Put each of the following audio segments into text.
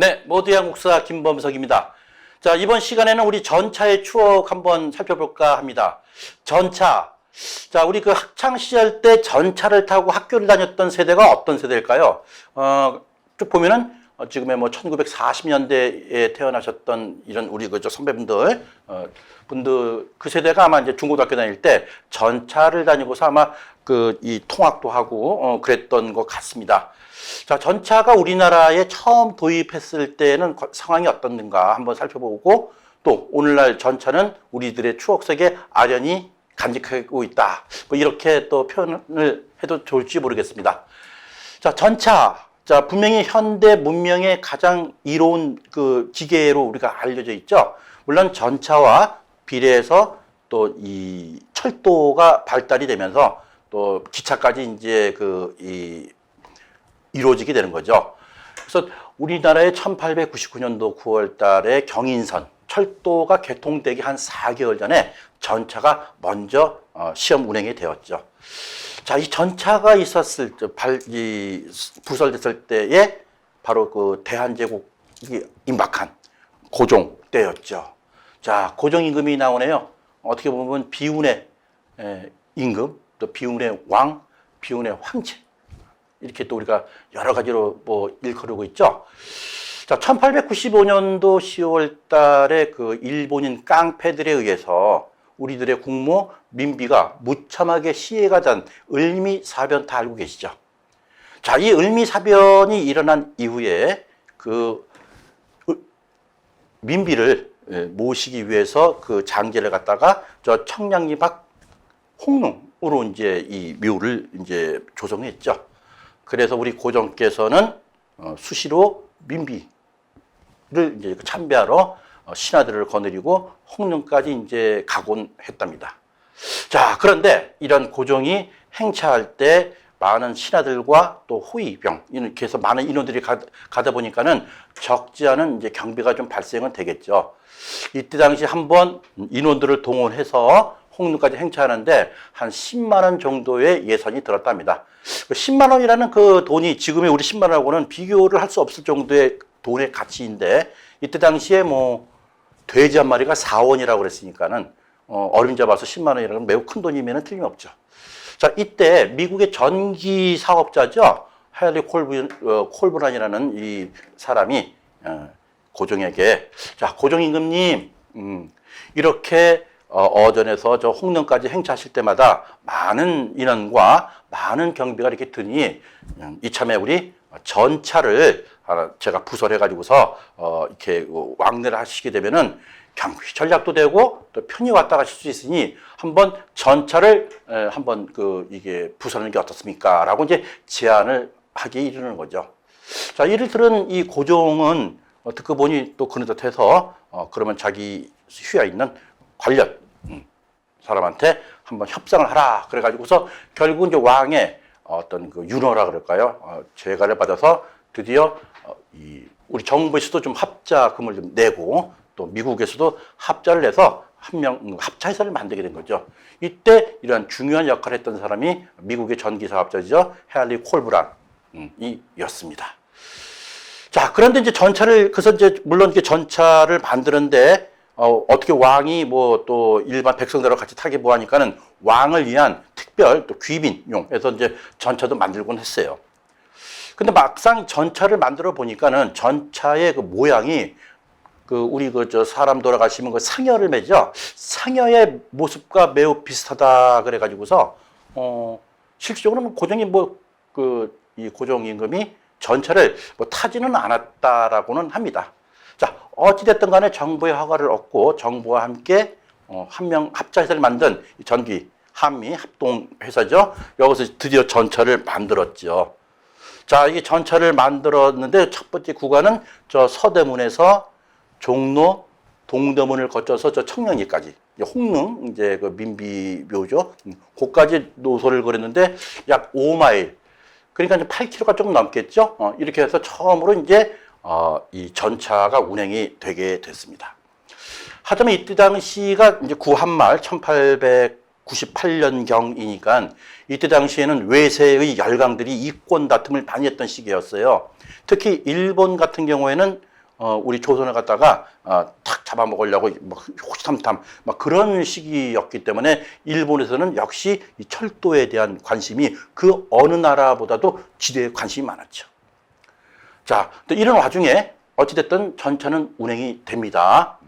네, 모두의 한국사 김범석입니다. 자, 이번 시간에는 우리 전차의 추억 한번 살펴볼까 합니다. 전차. 자, 우리 그 학창 시절 때 전차를 타고 학교를 다녔던 세대가 어떤 세대일까요? 어, 쭉 보면은 어, 지금의 뭐 1940년대에 태어나셨던 이런 우리 그저 선배분들, 어, 분들 그 세대가 아마 이제 중고등학교 다닐 때 전차를 다니고서 아마 그 이 통학도 하고 어, 그랬던 것 같습니다. 자, 전차가 우리나라에 처음 도입했을 때는 거- 상황이 어떻는가 한번 살펴보고 또 오늘날 전차는 우리들의 추억 속에 아련히 간직하고 있다. 뭐 이렇게 또 표현을 해도 좋을지 모르겠습니다. 자, 전차. 자, 분명히 현대 문명의 가장 이로운 그 기계로 우리가 알려져 있죠. 물론 전차와 비례해서 또 이 철도가 발달이 되면서 또 기차까지 이제 그 이 이루어지게 되는 거죠. 그래서 우리나라의 1899년도 9월 달에 경인선 철도가 개통되기 한 4개월 전에 전차가 먼저 어, 시험 운행이 되었죠. 자, 이 전차가 있었을 때, 발, 이, 부설됐을 때에 바로 그 대한제국이 임박한 고종 때였죠. 자, 고종 임금이 나오네요. 어떻게 보면 비운의 에, 임금, 또 비운의 왕, 비운의 황제. 이렇게 또 우리가 여러 가지로 뭐 일컬고 있죠. 자, 1895년도 10월 달에 그 일본인 깡패들에 의해서 우리들의 국모 민비가 무참하게 시해가 된 을미사변 다 알고 계시죠? 자, 이 을미사변이 일어난 이후에 그 을- 민비를 예, 모시기 위해서 그 장제를 갖다가 저 청량리 밖 홍릉으로 이제 이 묘를 이제 조성했죠. 그래서 우리 고종께서는 어, 수시로 민비를 이제 참배하러 어, 신하들을 거느리고 홍릉까지 이제 가곤 했답니다. 자, 그런데 이런 고종이 행차할 때 많은 신하들과 또 호위병 이렇게 해서 많은 인원들이 가, 가다 보니까는 적지 않은 이제 경비가 좀 발생은 되겠죠. 이때 당시 한번 인원들을 동원해서 홍릉까지 행차하는데 한 10만 원 정도의 예산이 들었답니다. 그 10만 원이라는 그 돈이 지금의 우리 10만 원하고는 비교를 할 수 없을 정도의 돈의 가치인데 이때 당시에 뭐 돼지 한 마리가 4원이라고 그랬으니까는 어, 어림 잡아서 10만 원이라는 매우 큰 돈이면 틀림없죠. 자, 이때 미국의 전기 사업자죠. 하일리 콜브, 어, 콜브란이라는 이 사람이 어, 고종에게 자, 고종 임금님, 음, 이렇게 어, 어전에서 저 홍릉까지 행차하실 때마다 많은 인원과 많은 경비가 이렇게 드니 음, 이참에 우리 전차를 제가 부설해 가지고서 어, 이렇게 왕래를 하시게 되면은 경비 전략도 되고 또 편히 왔다 가실 수 있으니 한번 전차를 에, 한번 그 이게 부설하는 게 어떻습니까?라고 이제 제안을 하기 이르는 거죠. 자, 이를 들은 이 고종은 어, 듣고 보니 또 그느듯해서 어, 그러면 자기 휘하 있는 관련 음, 사람한테 한번 협상을 하라. 그래가지고서 결국 이제 왕의 어떤 그 윤호라 그럴까요? 어, 재가를 받아서 드디어 어, 이 우리 정부에서도 좀 합자금을 좀 내고 또 미국에서도 합자를 내서 한명 음, 합차회사를 만들게 된 거죠. 이때 이러한 중요한 역할을 했던 사람이 미국의 전기 사업자죠. 헤알리 콜브란이었습니다. 자, 그런데 이제 전차를, 그래서 이제 물론 이게 전차를 만드는데, 어, 어떻게 왕이 뭐 또 일반 백성들하고 같이 타게 뭐하니까는 왕을 위한 특별 또 귀빈용 해서 이제 전차도 만들곤 했어요. 근데 막상 전차를 만들어 보니까는 전차의 그 모양이 그 우리 그 저 사람 돌아가시면 그 상여를 매죠. 상여의 모습과 매우 비슷하다 그래 가지고서 어 실질적으로는 고종이 뭐 그 이 고종 임금이 전차를 뭐 타지는 않았다라고는 합니다. 자 어찌됐든 간에 정부의 허가를 얻고 정부와 함께 어, 한 명 합자회사를 만든 이 전기 한미 합동 회사죠. 여기서 드디어 전차를 만들었죠. 자, 이게 전차를 만들었는데 첫 번째 구간은 저 서대문에서 종로, 동대문을 거쳐서 저 청량리까지 홍릉 이제 그 민비묘죠. 음, 거기까지 노선을 그렸는데 약 5마일. 그러니까 이제 8km가 조금 넘겠죠. 어, 이렇게 해서 처음으로 이제 어, 이 전차가 운행이 되게 됐습니다. 하지만 이때 당시가 이제 구한말 1898년경이니까 이때 당시에는 외세의 열강들이 이권 다툼을 많이 했던 시기였어요. 특히 일본 같은 경우에는 어, 우리 조선을 갖다가 어, 탁 잡아먹으려고 막 호시탐탐 막 그런 시기였기 때문에 일본에서는 역시 이 철도에 대한 관심이 그 어느 나라보다도 지대에 관심이 많았죠. 자, 또 이런 와중에 어찌됐든 전차는 운행이 됩니다.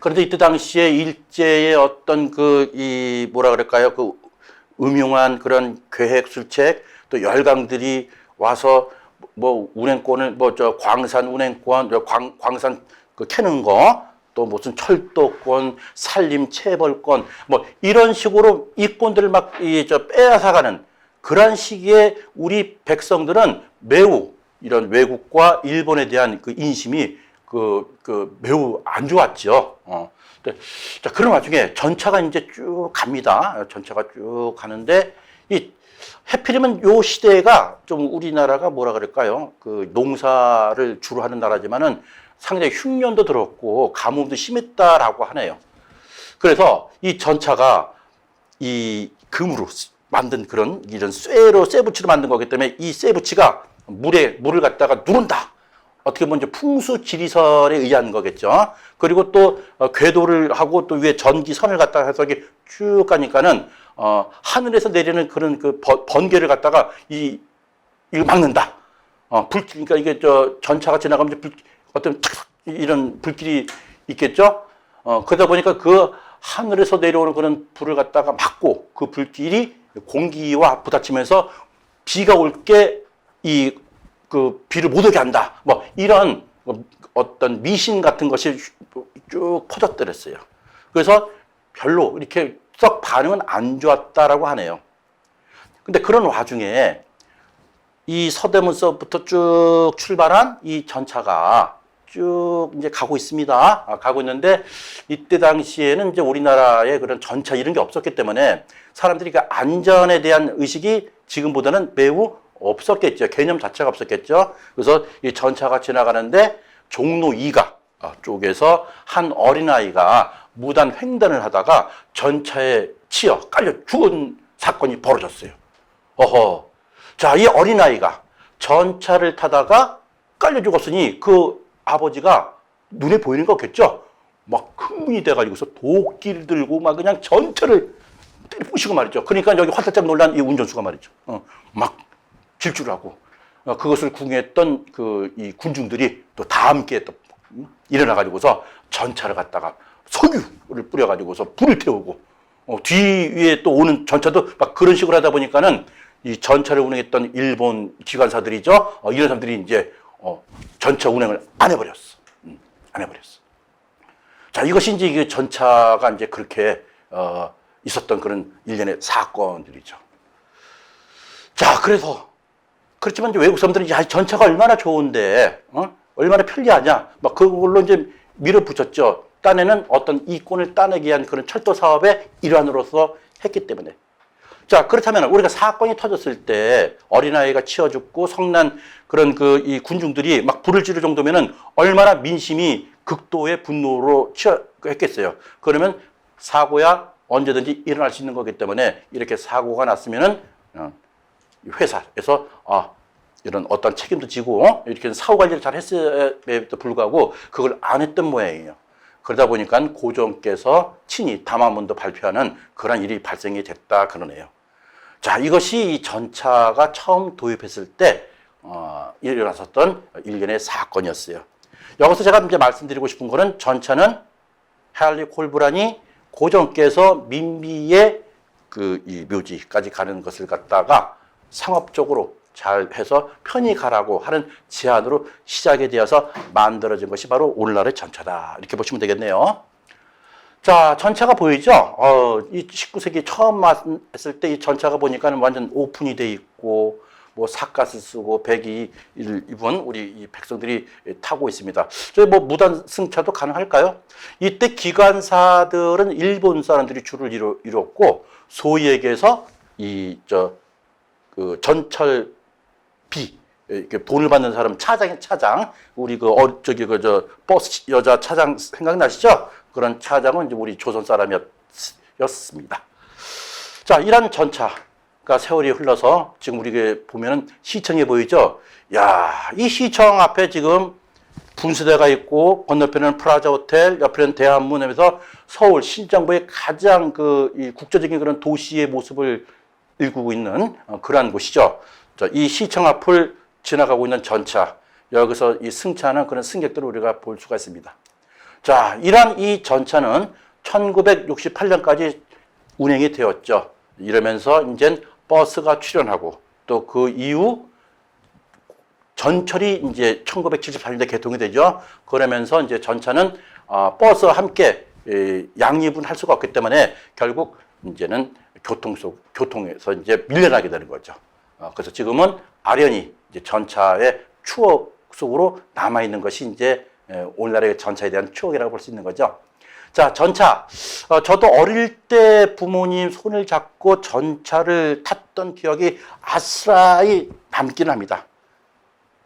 그런데 이때 당시에 일제의 어떤 그 이 뭐라 그럴까요? 그 음흉한 그런 계획 술책 또 열강들이 와서 뭐 운행권을 뭐 저 광산 운행권, 저 광, 광산 그 캐는 거, 또 무슨 철도권, 산림 체벌권, 뭐 이런 식으로 이권들을 막 이 저 빼앗아가는 그러한 시기에 우리 백성들은 매우 이런 외국과 일본에 대한 그 인심이 그, 그 매우 안 좋았죠. 어. 근데 자, 그런 와중에 전차가 이제 쭉 갑니다. 전차가 쭉 가는데 이 해필이면 요 시대가 좀 우리나라가 뭐라 그럴까요? 그 농사를 주로 하는 나라지만은 상당히 흉년도 들었고 가뭄도 심했다라고 하네요. 그래서 이 전차가 이 금으로 만든 그런 이런 쇠로 쇠붙이로 만든 거기 때문에 이 쇠붙이가 물에 물을 갖다가 누른다. 어떻게 보면 풍수 지리설에 의한 거겠죠. 그리고 또 어, 궤도를 하고 또 위에 전기선을 갖다가 해서 이렇게 쭉 가니까는 어, 하늘에서 내리는 그런 그 번- 번개를 갖다가 이 이거 막는다. 어, 불 그러니까 이게 저 전차가 지나가면 불, 어떤 탁 이런 불길이 있겠죠. 어, 그러다 보니까 그 하늘에서 내려오는 그런 불을 갖다가 막고 그 불길이 공기와 부딪히면서 비가 올게 이 그 비를 못 오게 한다. 뭐 이런 어떤 미신 같은 것이 쭉 퍼졌더랬어요. 그래서 별로 이렇게 썩 반응은 안 좋았다라고 하네요. 근데 그런 와중에 이 서대문서부터 쭉 출발한 이 전차가 쭉 이제 가고 있습니다. 아, 가고 있는데 이때 당시에는 이제 우리나라에 그런 전차 이런 게 없었기 때문에 사람들이 그 안전에 대한 의식이 지금보다는 매우 없었겠죠. 개념 자체가 없었겠죠. 그래서 이 전차가 지나가는데 종로 2가 쪽에서 한 어린아이가 무단 횡단을 하다가 전차에 치여 깔려 죽은 사건이 벌어졌어요. 어허. 자, 이 어린아이가 전차를 타다가 깔려 죽었으니 그 아버지가 눈에 보이는 거겠죠? 막 흥분이 돼가지고서 도끼를 들고 막 그냥 전차를 부시고 말이죠. 그러니까 여기 화들짝 놀란 이 운전수가 말이죠. 어, 막 질주를 하고 어, 그것을 궁했던 그 이 군중들이 또 다 함께 또 음, 일어나 가지고서 전차를 갖다가 석유를 뿌려 가지고서 불을 태우고 어, 뒤에 또 오는 전차도 막 그런 식으로 하다 보니까는 이 전차를 운행했던 일본 기관사들이죠. 어, 이런 사람들이 이제 어, 전차 운행을 안 해버렸어. 음, 안 해버렸어. 자, 이것이 이제 이게 전차가 이제 그렇게 어, 있었던 그런 일련의 사건들이죠. 자, 그래서 그렇지만 이제 외국 사람들은 야, 전차가 얼마나 좋은데, 어? 얼마나 편리하냐, 막 그걸로 이제 밀어붙였죠. 딴에는 어떤 이권을 따내기 위한 그런 철도 사업의 일환으로서 했기 때문에. 자, 그렇다면 우리가 사건이 터졌을 때 어린아이가 치어 죽고 성난 그런 그 이 군중들이 막 불을 지를 정도면은 얼마나 민심이 극도의 분노로 치어 했겠어요. 그러면 사고야 언제든지 일어날 수 있는 거기 때문에 이렇게 사고가 났으면은 어, 회사에서 아 이런 어떤 책임도 지고 어? 이렇게 사후 관리를 잘 했음에도 불구하고 그걸 안 했던 모양이에요. 그러다 보니까 고종께서 친히 담화문도 발표하는 그런 일이 발생이 됐다 그러네요. 자, 이것이 이 전차가 처음 도입했을 때 어, 일어났었던 일련의 사건이었어요. 여기서 제가 이제 말씀드리고 싶은 거는 전차는 할리 콜브란이 고종께서 민비의 그 이 묘지까지 가는 것을 갖다가 상업적으로 잘 해서 편히 가라고 하는 제안으로 시작이 되어서 만들어진 것이 바로 오늘날의 전차다. 이렇게 보시면 되겠네요. 자, 전차가 보이죠? 어, 이 19세기 처음 왔을 때 이 전차가 보니까는 완전 오픈이 돼 있고, 뭐 삿갓을 쓰고 배기 입은 우리 이 백성들이 타고 있습니다. 저희 뭐 무단 승차도 가능할까요? 이때 기관사들은 일본 사람들이 주를 이뤘고, 소위 얘기해서 이, 저, 그 전철비, 이렇게 돈을 받는 사람 차장이 차장 우리 그 어, 저기 그 저 버스 여자 차장 생각나시죠? 그런 차장은 이제 우리 조선 사람이었습니다. 자, 이런 전차가 세월이 흘러서 지금 우리가 보면은 시청에 보이죠? 야, 이 시청 앞에 지금 분수대가 있고 건너편에는 프라자 호텔, 옆에는 대한문에서 서울 신정부의 가장 그이 국제적인 그런 도시의 모습을 일구고 있는 어, 그러한 곳이죠. 자, 이 시청 앞을 지나가고 있는 전차 여기서 이 승차하는 그런 승객들을 우리가 볼 수가 있습니다. 자, 이러한 이 전차는 1968년까지 운행이 되었죠. 이러면서 이제 버스가 출연하고 또 그 이후 전철이 이제 1978년에 개통이 되죠. 그러면서 이제 전차는 어, 버스와 함께 에, 양립은 할 수가 없기 때문에 결국 이제는 교통 속 교통에서 이제 밀려나게 되는 거죠. 어, 그래서 지금은 아련히 이제 전차의 추억 속으로 남아 있는 것이 이제 에, 오늘날의 전차에 대한 추억이라고 볼 수 있는 거죠. 자, 전차. 어, 저도 어릴 때 부모님 손을 잡고 전차를 탔던 기억이 아스라이 남기는 합니다.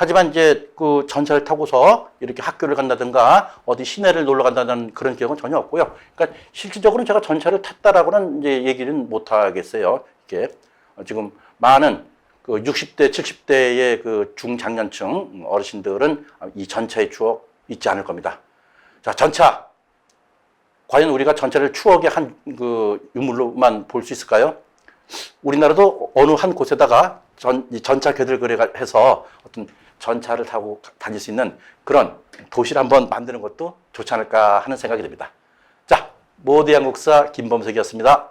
하지만 이제 그 전차를 타고서 이렇게 학교를 간다든가 어디 시내를 놀러 간다는 그런 기억은 전혀 없고요. 그러니까 실질적으로는 제가 전차를 탔다라고는 이제 얘기는 못 하겠어요. 이게 어, 지금 많은 그 60대, 70대의 그 중장년층 어르신들은 이 전차의 추억 잊지 않을 겁니다. 자, 전차. 과연 우리가 전차를 추억의 한 그 유물로만 볼 수 있을까요? 우리나라도 어느 한 곳에다가 전, 이 전차 교들거리가 해서 어떤 전차를 타고 가- 다닐 수 있는 그런 도시를 한번 만드는 것도 좋지 않을까 하는 생각이 듭니다. 자, 모대 양국사 김범석이었습니다.